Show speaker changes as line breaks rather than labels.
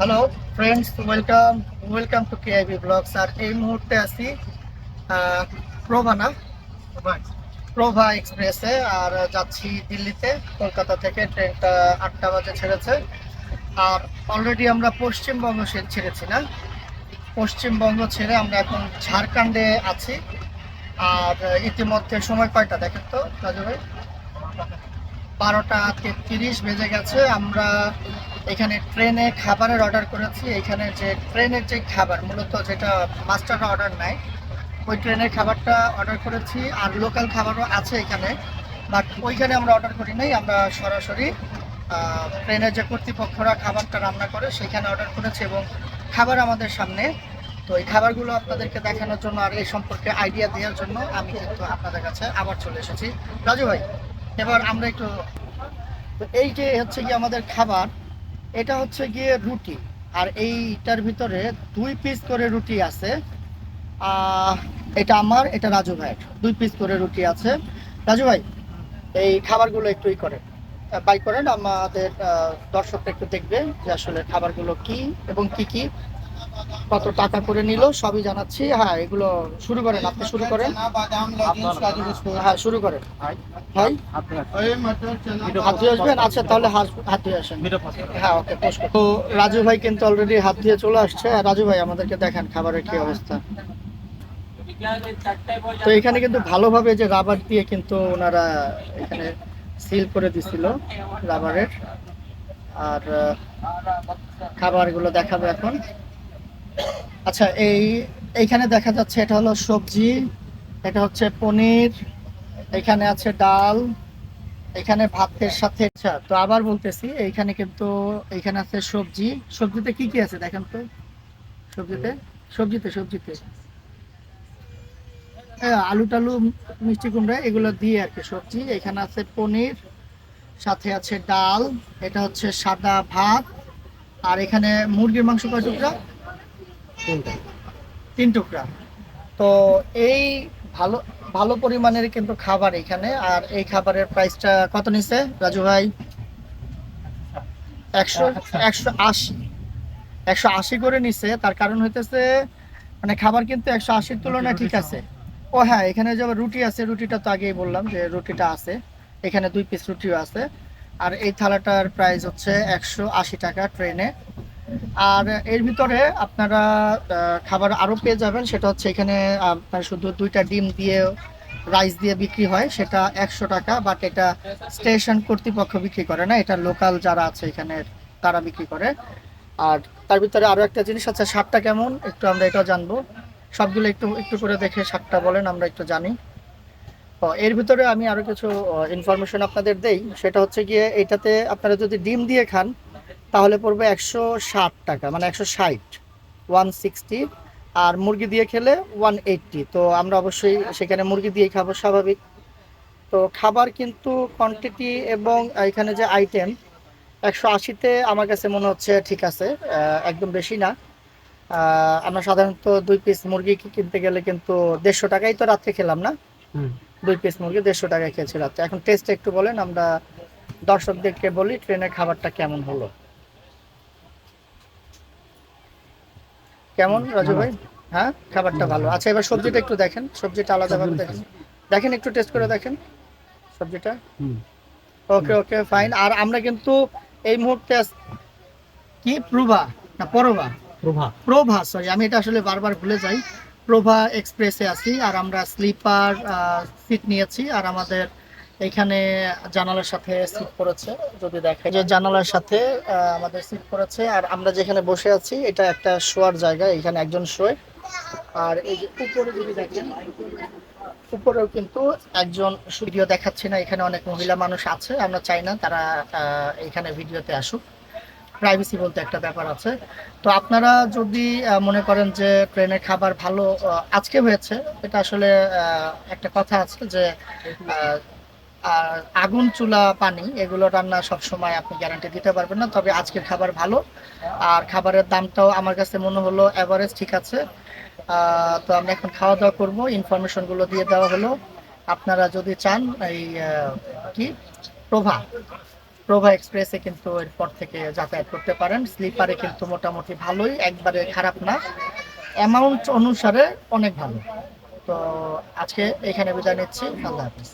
Hello friends welcome welcome to KIB blogs আর এই মুহূর্তে আছি আহ, প্রভা এক্সপ্রেসে আর যাচ্ছি দিল্লিতে কলকাতা থেকে ট্রেনটা আটটা বাজে ছেড়েছে। আর অলরেডি আমরা পশ্চিমবঙ্গ ছেড়েছি না? পশ্চিমবঙ্গ ছেড়ে আমরা এখন ঝাড়খণ্ডে আছি। আর ইতিমধ্যে সময় কয়টা দেখেন তো রাজু ভাই? বারোটা তেত্রিশ বেজে গেছে। আমরা এখানে ট্রেনে খাবারের অর্ডার করেছি। এখানে যে ট্রেনের যে খাবার, মূলত যেটা মাস্টাররা অর্ডার নেয়, ওই ট্রেনের খাবারটা অর্ডার করেছি আর লোকাল খাবারও আছে এখানে। বাট ওইখানে আমরা অর্ডার করি নাই, আমরা সরাসরি ট্রেনের যে কর্তৃপক্ষরা খাবারটা রান্না করে সেখানে অর্ডার করেছি এবং খাবার আমাদের সামনে। তো এই খাবারগুলো আপনাদেরকে দেখানোর জন্য আর এই সম্পর্কে আইডিয়া দেওয়ার জন্য আমি কিন্তু আপনাদের কাছে আবার চলে এসেছি। রাজু ভাই, এবার আমরা একটু এই যে হচ্ছে কি আমাদের খাবার এটা হচ্ছে গিয়ে রুটি। আর এইটার ভিতরে দুই পিস করে রুটি আছে। এটা আমার, এটা রাজু ভাইয়ের। দুই পিস করে রুটি আছে। রাজু ভাই, এই খাবারগুলো একটু করেন। বাই করেন। আমাদের দর্শকরা একটু দেখবে যে আসলে খাবারগুলো কি এবং কি কি। কত টাকা করে নিল, সবই জানাচ্ছি। হ্যাঁ এগুলো শুরু করেন, আপনি শুরু করেন। হ্যাঁ শুরু করেন। ভাই? ধুয়ে আসবেন? আচ্ছা তাহলে হাত ধুয়ে আসেন। হ্যাঁ ওকে তো রাজু ভাই কিন্তু অলরেডি হাত দিয়ে চলে আসছে। রাজু ভাই, আমাদেরকে দেখান, খাবারের কি অবস্থা। তো এখানে কিন্তু ভালোভাবে যে রাবার দিয়ে কিন্তু ওনারা এখানে সিল করে দিছিল রাবারের। আর খাবারগুলো দেখাবে এখন। আচ্ছা এই এইখানে দেখা যাচ্ছে এটা হলো সবজি এটা হচ্ছে পনির এখানে আছে ডাল এখানে ভাতের সাথে আচ্ছা তো আবার বলতেছি এইখানে কিন্তু এইখানে আছে সবজি। সবজিতে কি কি আছে দেখেন তো? সবজিতে? সবজিতে সবজিতে। হ্যাঁ, আলু টালু মিষ্টি কুমড়া এগুলো দিয়ে আর কি সবজি। এখানে আছে পনির সাথে আছে ডাল এটা হচ্ছে সাদা ভাত আর এখানে মুরগির মাংস কয় টুকরা? তিন টুকরা। তো এই ভালো ভালো পরিমাণের কিন্তু খাবার এখানে। আর এই খাবারের প্রাইসটা কত নিছে, রাজু ভাই? একশো একশো আশি। একশো আশি করে নিছে। তার কারণ হইতেছে মানে খাবার কিন্তু একশো আশির তুলনায় ঠিক আছে। ও হ্যাঁ এখানে যে রুটি আছে, রুটিটা তো আগেই বললাম যে রুটিটা আছে। এখানে দুই পিস রুটিও আছে। আর এই থালাটার প্রাইস হচ্ছে একশো আশি টাকা ট্রেনে আর এর ভিতরে আপনারা খাবার আরও পেয়ে যাবেন। সেটা হচ্ছে এখানে আপনার শুধু দুইটা ডিম দিয়ে রাইস দিয়ে বিক্রি হয় সেটা একশো টাকা বাট এটা স্টেশন কর্তৃপক্ষ বিক্রি করে না এটা লোকাল যারা আছে এখানে তারা বিক্রি করে। আর তার ভিতরে আরও একটা জিনিস আছে স্বাদটা কেমন? একটু আমরা এটাও জানব। সবগুলো একটু একটু করে দেখে স্বাদটা বলেন আমরা একটু জানি। ও, এর ভিতরে আমি আরও কিছু ইনফরমেশন আপনাদের দেই। সেটা হচ্ছে গিয়ে এটাতে আপনারা যদি ডিম দিয়ে খান তাহলে পড়বে একশো ষাট টাকা মানে একশো ষাট ওয়ান সিক্সটি আর মুরগি দিয়ে খেলে ওয়ান এইটটি তো আমরা অবশ্যই সেখানে মুরগি দিয়েই খাব স্বাভাবিক। তো খাবার কিন্তু কোয়ান্টিটি এবং এখানে যে আইটেম একশো আশিতে আমার কাছে মনে হচ্ছে ঠিক আছে একদম বেশি না। আমরা সাধারণত দুই পিস মুরগি কিনতে গেলে কিন্তু দেড়শো টাকাই তো রাত্রে খেলাম না? দুই পিস মুরগি দেড়শো টাকায় খেয়েছি রাত্রে। এখন টেস্ট একটু বলেন আমরা দর্শকদেরকে বলি ট্রেনের খাবারটা কেমন হলো? কেমন রাজু ভাই? হ্যাঁ? খাবারটা ভালো। আচ্ছা এবার সবজিটা একটু দেখেন। সবজিটা আলাদাভাবে দেখেন। দেখেন একটু টেস্ট করে দেখেন। সবজিটা? ওকে ওকে ফাইন আর আমরা কিন্তু এই মুহূর্তে কি? প্রভা? না পরভা?
প্রভা।
প্রভা সরি আমি এটা আসলে বারবার ভুলে যাই। প্রভা এক্সপ্রেসে আছি আর আমরা স্লিপার সিট নিয়েছি আর আমাদের এখানে জানালার সাথে সিট পড়েছে, যদি দেখে যে জানালার সাথে আমাদের সিট পড়েছে, আর আমরা যেখানে বসে আছি, এটা একটা শোয়ার জায়গা, এখানে একজন শোয়। আর এই যে উপরে যদি দেখেন, উপরেও কিন্তু একজন ভিডিও দেখাচ্ছি না, এখানে অনেক মহিলা মানুষ আছে, আমরা চাই না তারা এখানে ভিডিওতে আসুক। প্রাইভেসি বলতে একটা ব্যাপার আছে। তো আপনারা যদি মনে করেন যে ট্রেনের খাবার ভালো আজকে হয়েছে, এটা আসলে একটা কথা আছে যে আর আগুন, চুলা, পানি, এগুলো রান্না সব সময় আপনি গ্যারান্টি দিতে পারবেন না। তবে আজকের খাবার ভালো। আর খাবারের দামটাও আমার কাছে মনে হলো অ্যাভারেজ ঠিক আছে। তো আমরা এখন খাওয়া দাওয়া করব। ইনফরমেশনগুলো দিয়ে দেওয়া হলো। আপনারা যদি চান, এই কি? প্রভা। প্রভা এক্সপ্রেসে কিন্তু এরপর থেকে যাতায়াত করতে পারেন। স্লিপারে কিন্তু মোটামুটি ভালোই, একবারে খারাপ না। অ্যামাউন্ট অনুসারে অনেক ভালো। তো আজকে এখানে বিদায় নিচ্ছি। আল্লাহ হাফিজ।